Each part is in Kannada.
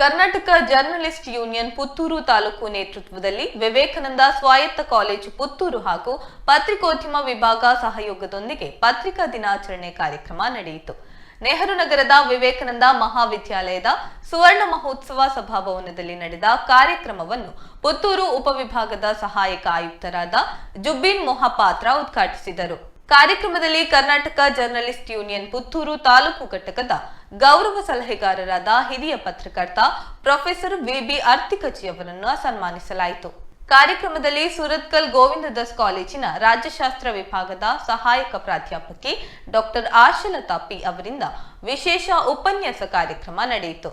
ಕರ್ನಾಟಕ ಜರ್ನಲಿಸ್ಟ್ ಯೂನಿಯನ್ ಪುತ್ತೂರು ತಾಲೂಕು ನೇತೃತ್ವದಲ್ಲಿ ವಿವೇಕಾನಂದ ಸ್ವಾಯತ್ತ ಕಾಲೇಜು ಪುತ್ತೂರು ಹಾಗೂ ಪತ್ರಿಕೋದ್ಯಮ ವಿಭಾಗ ಸಹಯೋಗದೊಂದಿಗೆ ಪತ್ರಿಕಾ ದಿನಾಚರಣೆ ಕಾರ್ಯಕ್ರಮ ನಡೆಯಿತು. ನೆಹರು ನಗರದ ವಿವೇಕಾನಂದ ಮಹಾವಿದ್ಯಾಲಯದ ಸುವರ್ಣ ಮಹೋತ್ಸವ ಸಭಾಭವನದಲ್ಲಿ ನಡೆದ ಕಾರ್ಯಕ್ರಮವನ್ನು ಪುತ್ತೂರು ಉಪವಿಭಾಗದ ಸಹಾಯಕ ಆಯುಕ್ತರಾದ ಜುಬ್ಬಿನ್ ಮೊಹಪಾತ್ರ ಉದ್ಘಾಟಿಸಿದರು. ಕಾರ್ಯಕ್ರಮದಲ್ಲಿ ಕರ್ನಾಟಕ ಜರ್ನಲಿಸ್ಟ್ ಯೂನಿಯನ್ ಪುತ್ತೂರು ತಾಲೂಕು ಘಟಕದ ಗೌರವ ಸಲಹೆಗಾರರಾದ ಹಿರಿಯ ಪತ್ರಕರ್ತ ಪ್ರೊಫೆಸರ್ ವಿಬಿ ಅರ್ತಿಕಚಿ ಅವರನ್ನು ಸನ್ಮಾನಿಸಲಾಯಿತು. ಕಾರ್ಯಕ್ರಮದಲ್ಲಿ ಸುರತ್ಕಲ್ ಗೋವಿಂದ ದಾಸ್ ಕಾಲೇಜಿನ ರಾಜ್ಯಶಾಸ್ತ್ರ ವಿಭಾಗದ ಸಹಾಯಕ ಪ್ರಾಧ್ಯಾಪಕಿ ಡಾಕ್ಟರ್ ಆಶಲತಾ ಪಿ ಅವರಿಂದ ವಿಶೇಷ ಉಪನ್ಯಾಸ ಕಾರ್ಯಕ್ರಮ ನಡೆಯಿತು.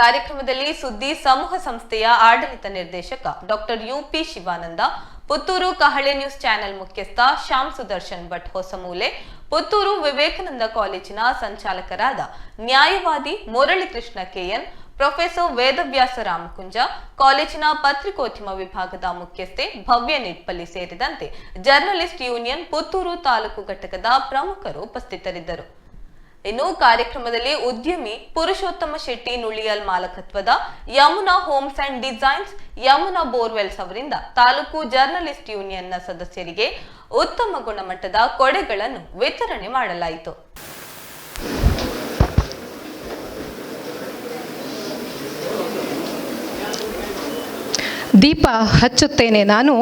ಕಾರ್ಯಕ್ರಮದಲ್ಲಿ ಸುದ್ದಿ ಸಮೂಹ ಸಂಸ್ಥೆಯ ಆಡಳಿತ ನಿರ್ದೇಶಕ ಡಾಕ್ಟರ್ ಯುಪಿ ಶಿವಾನಂದ ಪುತ್ತೂರು ಕಹಳೆ ನ್ಯೂಸ್ ಚಾನೆಲ್ ಮುಖ್ಯಸ್ಥ ಶ್ಯಾಮ್ ಸುದರ್ಶನ್ ಭಟ್ ಹೊಸಮೂಲೆ, ಪುತ್ತೂರು ವಿವೇಕಾನಂದ ಕಾಲೇಜಿನ ಸಂಚಾಲಕರಾದ ನ್ಯಾಯವಾದಿ ಮುರಳಿಕೃಷ್ಣ ಕೆಎನ್, ಪ್ರೊಫೆಸರ್ ವೇದವ್ಯಾಸ ರಾಮಕುಂಜ, ಕಾಲೇಜಿನ ಪತ್ರಿಕೋದ್ಯಮ ವಿಭಾಗದ ಮುಖ್ಯಸ್ಥೆ ಭವ್ಯ ನಿಟ್ಪಲ್ಲಿ ಸೇರಿದಂತೆ ಜರ್ನಲಿಸ್ಟ್ ಯೂನಿಯನ್ ಪುತ್ತೂರು ತಾಲೂಕು ಘಟಕದ ಪ್ರಮುಖರು ಉಪಸ್ಥಿತರಿದ್ದರು. ಇನ್ನು ಕಾರ್ಯಕ್ರಮದಲ್ಲಿ ಉದ್ಯಮಿ Purushottama Shetty ನುಳಿಯಲ್ ಮಾಲಕತ್ವದ Yamuna homes and designs, Yamuna borewells ಅವರಿಂದ ತಾಲೂಕು ಜರ್ನಲಿಸ್ಟ್ ಯೂನಿಯನ್ನ ಸದಸ್ಯರಿಗೆ ಉತ್ತಮ ಗುಣಮಟ್ಟದ ಕೊಡೆಗಳನ್ನು ವಿತರಣೆ ಮಾಡಲಾಯಿತು. ದೀಪ ಹಚ್ಚುತ್ತೇನೆ ನಾನು,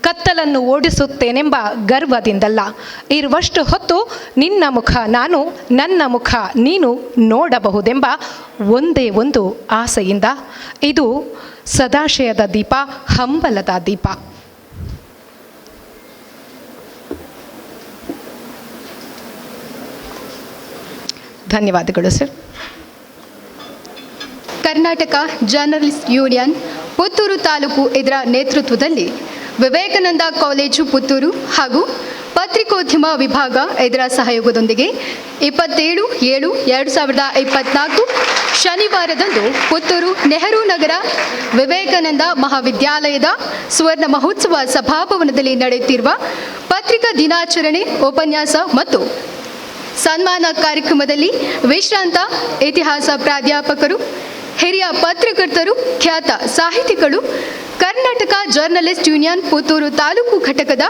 ಕತ್ತಲನ್ನು ಓಡಿಸುತ್ತೇನೆಂಬ ಗರ್ವದಿಂದಲ್ಲ. ಇರುವಷ್ಟು ಹೊತ್ತು ನಿನ್ನ ಮುಖ ನಾನು, ನನ್ನ ಮುಖ ನೀನು ನೋಡಬಹುದೆಂಬ ಒಂದೇ ಒಂದು ಆಸೆಯಿಂದ ಇದು ಸದಾಶಯದ ದೀಪ, ಹಂಬಲದ ದೀಪ. ಧನ್ಯವಾದಗಳು, sir. Karnataka journalist union Puttur taluk ಇದರ ನೇತೃತ್ವದಲ್ಲಿ ವಿವೇಕಾನಂದ ಕಾಲೇಜು ಪುತ್ತೂರು ಹಾಗೂ ಪತ್ರಿಕೋದ್ಯಮ ವಿಭಾಗ ಇದರ ಸಹಯೋಗದೊಂದಿಗೆ ಇಪ್ಪತ್ತೇಳು, ಏಳು, ಎರಡು ಸಾವಿರದ ಇಪ್ಪತ್ನಾಲ್ಕು ಶನಿವಾರದಂದು ಪುತ್ತೂರು ನೆಹರು ನಗರ ವಿವೇಕಾನಂದ ಮಹಾವಿದ್ಯಾಲಯದ ಸುವರ್ಣ ಮಹೋತ್ಸವ ಸಭಾಭವನದಲ್ಲಿ ನಡೆಯುತ್ತಿರುವ ಪತ್ರಿಕಾ ದಿನಾಚರಣೆ, ಉಪನ್ಯಾಸ ಮತ್ತು ಸನ್ಮಾನ ಕಾರ್ಯಕ್ರಮದಲ್ಲಿ ವಿಶ್ರಾಂತ ಇತಿಹಾಸ ಪ್ರಾಧ್ಯಾಪಕರು ಹಿರಿಯ ಪತ್ರಕರ್ತರು, ಖ್ಯಾತ ಸಾಹಿತಿಗಳು, ಕರ್ನಾಟಕ ಜರ್ನಲಿಸ್ಟ್ ಯೂನಿಯನ್ ಪುತ್ತೂರು ತಾಲೂಕು ಘಟಕದ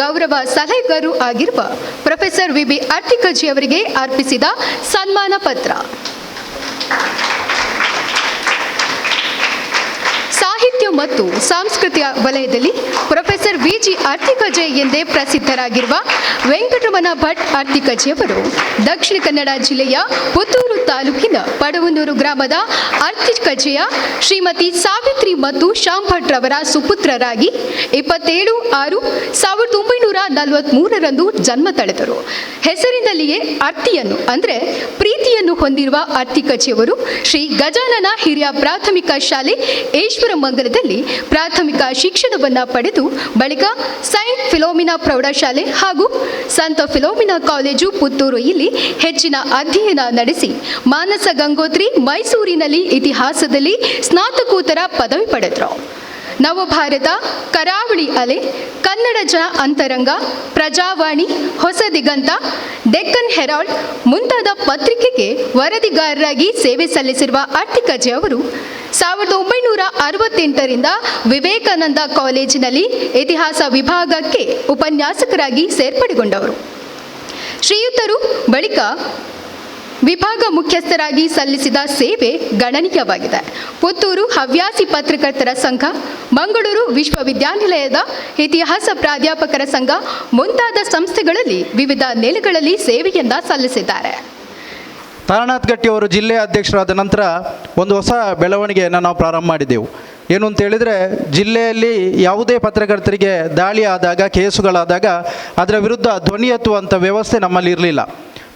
ಗೌರವ ಸಲಹೆಗಾರರು ಆಗಿರುವ ಪ್ರೊಫೆಸರ್ ವಿ ಬಿ ಅರ್ತಿಕಜಿ ಅವರಿಗೆ ಅರ್ಪಿಸಿದ ಸನ್ಮಾನ ಪತ್ರ. ಸಾಹಿತ್ಯ ಮತ್ತು ಸಾಂಸ್ಕೃತಿಕ ವಲಯದಲ್ಲಿ ಪ್ರೊಫೆಸರ್ ವಿಜಿ ಅರ್ತಿಕಜೆ ಎಂದೇ ಪ್ರಸಿದ್ಧರಾಗಿರುವ ವೆಂಕಟರಮಣ ಭಟ್ ಅರ್ತಿಕಜೆಯವರು ದಕ್ಷಿಣ ಕನ್ನಡ ಜಿಲ್ಲೆಯ ಪುತ್ತೂರು ತಾಲೂಕಿನ ಪಡವನೂರು ಗ್ರಾಮದ ಅರ್ತಿಕಜೆಯ ಶ್ರೀಮತಿ ಸಾವಿತ್ರಿ ಮತ್ತು ಶ್ಯಾಮ್ ಭಟ್ ರವರ ಸುಪುತ್ರರಾಗಿ ಇಪ್ಪತ್ತೇಳು ಆರು ಸಾವಿರದ ಒಂಬೈನೂರ ನಲವತ್ಮೂರರಂದು ಜನ್ಮ ತಳೆದರು. ಹೆಸರಿನಲ್ಲಿಯೇ ಅರ್ತಿಯನ್ನು ಅಂದರೆ ಪ್ರೀತಿಯನ್ನು ಹೊಂದಿರುವ ಅರ್ತಿಕಜೆಯವರು ಶ್ರೀ ಗಜಾನನ ಹಿರಿಯ ಪ್ರಾಥಮಿಕ ಶಾಲೆ ಈಶ್ವರಮಂಗಲದಲ್ಲಿ ಪ್ರಾಥಮಿಕ ಶಿಕ್ಷಣವನ್ನು ಪಡೆದು ಬಳಿಕ ಸೈಂಟ್ ಫಿಲೋಮಿನಾ ಪ್ರೌಢಶಾಲೆ ಹಾಗೂ ಸಂತ ಫಿಲೋಮಿನಾ ಕಾಲೇಜು ಪುತ್ತೂರು ಇಲ್ಲಿ ಹೆಚ್ಚಿನ ಅಧ್ಯಯನ ನಡೆಸಿ ಮಾನಸ ಗಂಗೋತ್ರಿ ಮೈಸೂರಿನಲ್ಲಿ ಇತಿಹಾಸದಲ್ಲಿ ಸ್ನಾತಕೋತ್ತರ ಪದವಿ ಪಡೆದರು. ನವಭಾರತ, ಕರಾವಳಿ ಅಲೆ, ಕನ್ನಡ ಜನ ಅಂತರಂಗ, ಪ್ರಜಾವಾಣಿ, ಹೊಸ ದಿಗಂತ, ಡೆಕ್ಕನ್ ಹೆರಾಲ್ಡ್ ಮುಂತಾದ ಪತ್ರಿಕೆಗೆ ವರದಿಗಾರರಾಗಿ ಸೇವೆ ಸಲ್ಲಿಸಿರುವ ಅಟ್ಟಿಕಜೆ ಅವರು ಸಾವಿರದ ಒಂಬೈನೂರ ಅರವತ್ತೆಂಟರಿಂದ ವಿವೇಕಾನಂದ ಕಾಲೇಜಿನಲ್ಲಿ ಇತಿಹಾಸ ವಿಭಾಗಕ್ಕೆ ಉಪನ್ಯಾಸಕರಾಗಿ ಸೇರ್ಪಡೆಗೊಂಡವರು. ಶ್ರೀಯುತರು ಬಳಿಕ ವಿಭಾಗ ಮುಖ್ಯಸ್ಥರಾಗಿ ಸಲ್ಲಿಸಿದ ಸೇವೆ ಗಣನೀಯವಾಗಿದೆ. ಪುತ್ತೂರು ಹವ್ಯಾಸಿ ಪತ್ರಕರ್ತರ ಸಂಘ, ಮಂಗಳೂರು ವಿಶ್ವವಿದ್ಯಾನಿಲಯದ ಇತಿಹಾಸ ಪ್ರಾಧ್ಯಾಪಕರ ಸಂಘ ಮುಂತಾದ ಸಂಸ್ಥೆಗಳಲ್ಲಿ ವಿವಿಧ ನೆಲೆಗಳಲ್ಲಿ ಸೇವೆಯಿಂದ ಸಲ್ಲಿಸಿದ್ದಾರೆ. ತಾರನಾಥ್ ಗಟ್ಟಿ ಅವರು ಜಿಲ್ಲೆಯ ಅಧ್ಯಕ್ಷರಾದ ನಂತರ ಒಂದು ಹೊಸ ಬೆಳವಣಿಗೆಯನ್ನು ನಾವು ಪ್ರಾರಂಭ ಮಾಡಿದೆವು. ಏನು ಅಂತ ಹೇಳಿದರೆ, ಜಿಲ್ಲೆಯಲ್ಲಿ ಯಾವುದೇ ಪತ್ರಕರ್ತರಿಗೆ ದಾಳಿ ಆದಾಗ, ಕೇಸುಗಳಾದಾಗ, ಅದರ ವಿರುದ್ಧ ಧ್ವನಿ ಎತ್ತುವಂಥ ವ್ಯವಸ್ಥೆ ನಮ್ಮಲ್ಲಿ ಇರಲಿಲ್ಲ.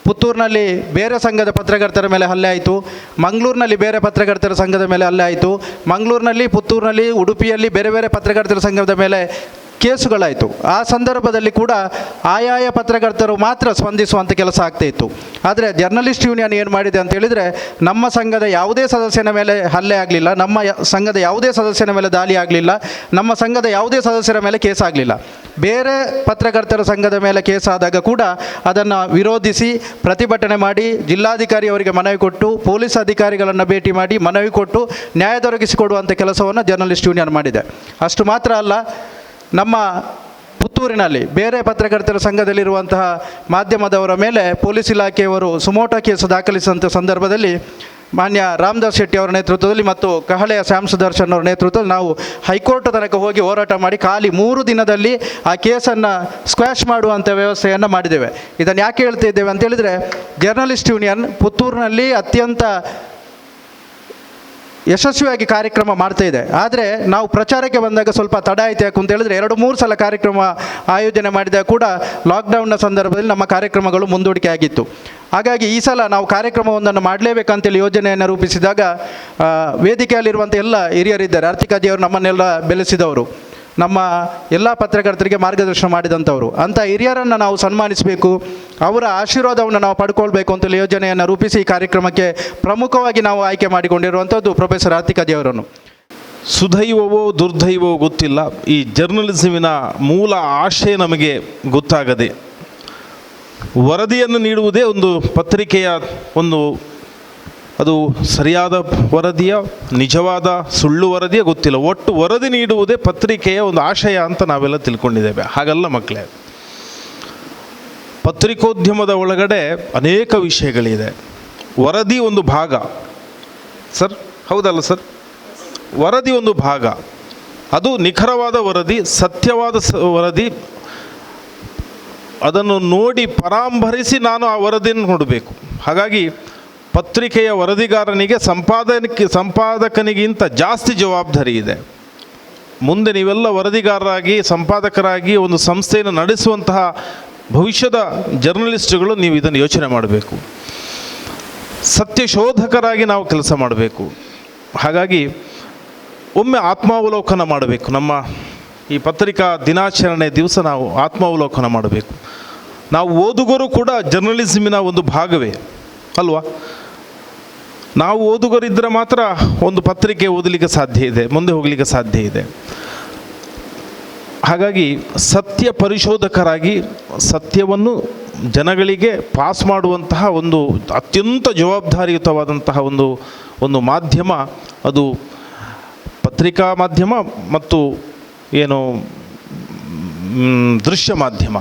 ಪುತ್ತೂರಿನಲ್ಲಿ ಬೇರೆ ಸಂಘದ ಪತ್ರಕರ್ತರ ಮೇಲೆ ಹಲ್ಲೆ ಆಯಿತು. ಮಂಗಳೂರಿನಲ್ಲಿ ಬೇರೆ ಪತ್ರಕರ್ತರ ಸಂಘದ ಮೇಲೆ ಹಲ್ಲೆ ಆಯಿತು. ಮಂಗಳೂರಿನಲ್ಲಿ, ಪುತ್ತೂರಿನಲ್ಲಿ, ಉಡುಪಿಯಲ್ಲಿ ಬೇರೆ ಬೇರೆ ಪತ್ರಕರ್ತರ ಸಂಘದ ಮೇಲೆ ಕೇಸುಗಳಾಯಿತು. ಆ ಸಂದರ್ಭದಲ್ಲಿ ಕೂಡ ಆಯಾಯ ಪತ್ರಕರ್ತರು ಮಾತ್ರ ಸ್ಪಂದಿಸುವಂಥ ಕೆಲಸ ಆಗ್ತಾ ಇತ್ತು. ಆದರೆ ಜರ್ನಲಿಸ್ಟ್ ಯೂನಿಯನ್ ಏನು ಮಾಡಿದೆ ಅಂತ ಹೇಳಿದರೆ ನಮ್ಮ ಸಂಘದ ಯಾವುದೇ ಸದಸ್ಯನ ಮೇಲೆ ಹಲ್ಲೆ ಆಗಲಿಲ್ಲ, ನಮ್ಮ ಸಂಘದ ಯಾವುದೇ ಸದಸ್ಯನ ಮೇಲೆ ದಾಳಿ ಆಗಲಿಲ್ಲ, ನಮ್ಮ ಸಂಘದ ಯಾವುದೇ ಸದಸ್ಯರ ಮೇಲೆ ಕೇಸ್ ಆಗಲಿಲ್ಲ. ಬೇರೆ ಪತ್ರಕರ್ತರ ಸಂಘದ ಮೇಲೆ ಕೇಸ್ ಆದಾಗ ಕೂಡ ಅದನ್ನು ವಿರೋಧಿಸಿ ಪ್ರತಿಭಟನೆ ಮಾಡಿ ಜಿಲ್ಲಾಧಿಕಾರಿ ಅವರಿಗೆ ಮನವಿ ಕೊಟ್ಟು, ಪೊಲೀಸ್ ಅಧಿಕಾರಿಗಳನ್ನು ಭೇಟಿ ಮಾಡಿ ಮನವಿ ಕೊಟ್ಟು ನ್ಯಾಯ ದೊರಕಿಸಿಕೊಡುವಂಥ ಕೆಲಸವನ್ನು ಜರ್ನಲಿಸ್ಟ್ ಯೂನಿಯನ್ ಮಾಡಿದೆ. ಅಷ್ಟು ಮಾತ್ರ ಅಲ್ಲ ನಮ್ಮ ಪುತ್ತೂರಿನಲ್ಲಿ ಬೇರೆ ಪತ್ರಕರ್ತರ ಸಂಘದಲ್ಲಿರುವಂತಹ ಮಾಧ್ಯಮದವರ ಮೇಲೆ ಪೊಲೀಸ್ ಇಲಾಖೆಯವರು ಸುಮೋಟ ಕೇಸು ದಾಖಲಿಸಿದಂಥ ಸಂದರ್ಭದಲ್ಲಿ ಮಾನ್ಯ ರಾಮದಾಸ್ ಶೆಟ್ಟಿ ಅವರ ನೇತೃತ್ವದಲ್ಲಿ ಮತ್ತು ಕಹಳೆಯ ಶ್ಯಾಮ್ ಸುದರ್ಶನ್ ಅವರ ನೇತೃತ್ವದಲ್ಲಿ ನಾವು ಹೈಕೋರ್ಟ್ ತನಕ ಹೋಗಿ ಹೋರಾಟ ಮಾಡಿ ಖಾಲಿ ಮೂರು ದಿನದಲ್ಲಿ ಆ ಕೇಸನ್ನು ಸ್ಕ್ವಾಶ್ ಮಾಡುವಂಥ ವ್ಯವಸ್ಥೆಯನ್ನು ಮಾಡಿದ್ದೇವೆ. ಇದನ್ನು ಯಾಕೆ ಹೇಳ್ತಾ ಇದ್ದೇವೆ ಅಂತ ಹೇಳಿದರೆ, ಜರ್ನಲಿಸ್ಟ್ ಯೂನಿಯನ್ ಪುತ್ತೂರಿನಲ್ಲಿ ಅತ್ಯಂತ ಯಶಸ್ವಿಯಾಗಿ ಕಾರ್ಯಕ್ರಮ ಮಾಡ್ತಾ ಇದೆ. ಆದರೆ ನಾವು ಪ್ರಚಾರಕ್ಕೆ ಬಂದಾಗ ಸ್ವಲ್ಪ ತಡ ಆಯ್ತು ಯಾಕೆ ಅಂತ ಹೇಳಿದ್ರೆ ಎರಡು ಮೂರು ಸಲ ಕಾರ್ಯಕ್ರಮ ಆಯೋಜನೆ ಮಾಡಿದಾಗ ಕೂಡ ಲಾಕ್ಡೌನ್ನ ಸಂದರ್ಭದಲ್ಲಿ ನಮ್ಮ ಕಾರ್ಯಕ್ರಮಗಳು ಮುಂದೂಡಿಕೆ ಆಗಿತ್ತು. ಹಾಗಾಗಿ ಈ ಸಲ ನಾವು ಕಾರ್ಯಕ್ರಮವೊಂದನ್ನು ಮಾಡಲೇಬೇಕಂತೇಳಿ ಯೋಜನೆಯನ್ನು ರೂಪಿಸಿದಾಗ ವೇದಿಕೆಯಲ್ಲಿರುವಂಥ ಎಲ್ಲ ಹಿರಿಯರಿದ್ದಾರೆ. ಆರ್ಥಿಕಾಜಿಯವರು ನಮ್ಮನ್ನೆಲ್ಲ ಬೆಳೆಸಿದವರು. ನಮ್ಮ ಎಲ್ಲ ಪತ್ರಕರ್ತರಿಗೆ ಮಾರ್ಗದರ್ಶನ ಮಾಡಿದಂಥವರು. ಅಂಥ ಹಿರಿಯರನ್ನು ನಾವು ಸನ್ಮಾನಿಸಬೇಕು, ಅವರ ಆಶೀರ್ವಾದವನ್ನು ನಾವು ಪಡ್ಕೊಳ್ಬೇಕು ಅಂತೇಳಿ ಯೋಜನೆಯನ್ನು ರೂಪಿಸಿ ಈ ಕಾರ್ಯಕ್ರಮಕ್ಕೆ ಪ್ರಮುಖವಾಗಿ ನಾವು ಆಯ್ಕೆ ಮಾಡಿಕೊಂಡಿರುವಂಥದ್ದು ಪ್ರೊಫೆಸರ್ ಆರ್ತಿಕಾಜಿಯವರನ್ನು ಸುದೈವವೋ ದುರ್ದೈವವೋ ಗೊತ್ತಿಲ್ಲ. ಈ ಜರ್ನಲಿಸಮಿನ ಮೂಲ ಆಶಯ ನಮಗೆ ಗೊತ್ತಾಗದೆ, ವರದಿಯನ್ನು ನೀಡುವುದೇ ಒಂದು ಪತ್ರಿಕೆಯ ಒಂದು ಅದು ಸರಿಯಾದ ವರದಿಯ, ನಿಜವಾದ ಸುಳ್ಳು ವರದಿಯ ಗೊತ್ತಿಲ್ಲ. ಒಟ್ಟು ವರದಿ ನೀಡುವುದೇ ಪತ್ರಿಕೆಯ ಒಂದು ಆಶಯ ಅಂತ ನಾವೆಲ್ಲ ತಿಳ್ಕೊಂಡಿದ್ದೇವೆ. ಹಾಗಲ್ಲ ಮಕ್ಕಳೇ. ಪತ್ರಿಕೋದ್ಯಮದ ಒಳಗಡೆ ಅನೇಕ ವಿಷಯಗಳಿದೆ. ವರದಿ ಒಂದು ಭಾಗ. ಸರ್, ಹೌದಲ್ಲ ಸರ್? ವರದಿ ಒಂದು ಭಾಗ. ಅದು ನಿಖರವಾದ ವರದಿ, ಸತ್ಯವಾದ ಸ, ವರದಿ. ಅದನ್ನು ನೋಡಿ ಪರಾಂಬರಿಸಿ ನಾನು ಆ ವರದಿಯನ್ನು ನೋಡಬೇಕು. ಹಾಗಾಗಿ ಪತ್ರಿಕೆಯ ವರದಿಗಾರನಿಗೆ ಸಂಪಾದಕ, ಸಂಪಾದಕನಿಗಿಂತ ಜಾಸ್ತಿ ಜವಾಬ್ದಾರಿ ಇದೆ. ಮುಂದೆ ನೀವೆಲ್ಲ ವರದಿಗಾರರಾಗಿ, ಸಂಪಾದಕರಾಗಿ ಒಂದು ಸಂಸ್ಥೆಯನ್ನು ನಡೆಸುವಂತಹ ಭವಿಷ್ಯದ ಜರ್ನಲಿಸ್ಟ್ಗಳು ನೀವು ಇದನ್ನು ಯೋಚನೆ ಮಾಡಬೇಕು. ಸತ್ಯ ಶೋಧಕರಾಗಿ ನಾವು ಕೆಲಸ ಮಾಡಬೇಕು. ಹಾಗಾಗಿ ಒಮ್ಮೆ ಆತ್ಮಾವಲೋಕನ ಮಾಡಬೇಕು. ನಮ್ಮ ಈ ಪತ್ರಿಕಾ ದಿನಾಚರಣೆ ದಿವಸ ನಾವು ಆತ್ಮಾವಲೋಕನ ಮಾಡಬೇಕು. ನಾವು ಓದುಗರು ಕೂಡ ಜರ್ನಲಿಸಮಿನ ಒಂದು ಭಾಗವೇ, ಅಲ್ವಾ? ನಾವು ಓದುಗರಿದ್ದರೆ ಮಾತ್ರ ಒಂದು ಪತ್ರಿಕೆ ಓದಲಿಕ್ಕೆ ಸಾಧ್ಯ ಇದೆ, ಮುಂದೆ ಹೋಗಲಿಕ್ಕೆ ಸಾಧ್ಯ ಇದೆ. ಹಾಗಾಗಿ ಸತ್ಯ ಪರಿಶೋಧಕರಾಗಿ ಸತ್ಯವನ್ನು ಜನಗಳಿಗೆ ಪಾಸ್ ಮಾಡುವಂತಹ ಒಂದು ಅತ್ಯಂತ ಜವಾಬ್ದಾರಿಯುತವಾದಂತಹ ಒಂದು ಒಂದು ಮಾಧ್ಯಮ ಅದು ಪತ್ರಿಕಾ ಮಾಧ್ಯಮ ಮತ್ತು ಏನು ದೃಶ್ಯ ಮಾಧ್ಯಮ.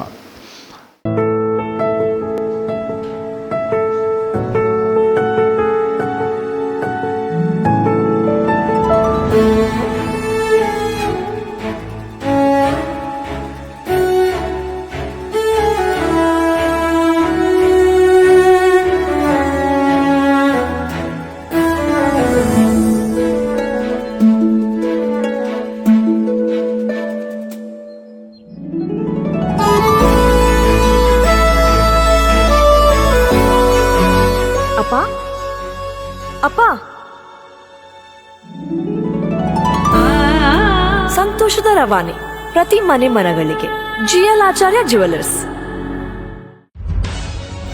ಸಂತೋಷದ ರವಾನೆ ಪ್ರತಿ ಮನೆ ಮನಗಳಿಗೆ ಜಿಎಲ್ ಆಚಾರ್ಯ ಜ್ಯುವೆಲರ್ಸ್.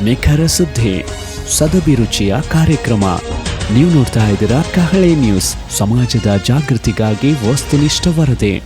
ನಿಖರ ಸುದ್ದಿ ಸದಭಿರುಚಿಯ ಕಾರ್ಯಕ್ರಮ. ನೀವು ನೋಡ್ತಾ ಇದ್ದೀರಾ ಕಹಳೆ ನ್ಯೂಸ್. ಸಮಾಜದ ಜಾಗೃತಿಗಾಗಿ ವಸ್ತುನಿಷ್ಠ ವರದಿ.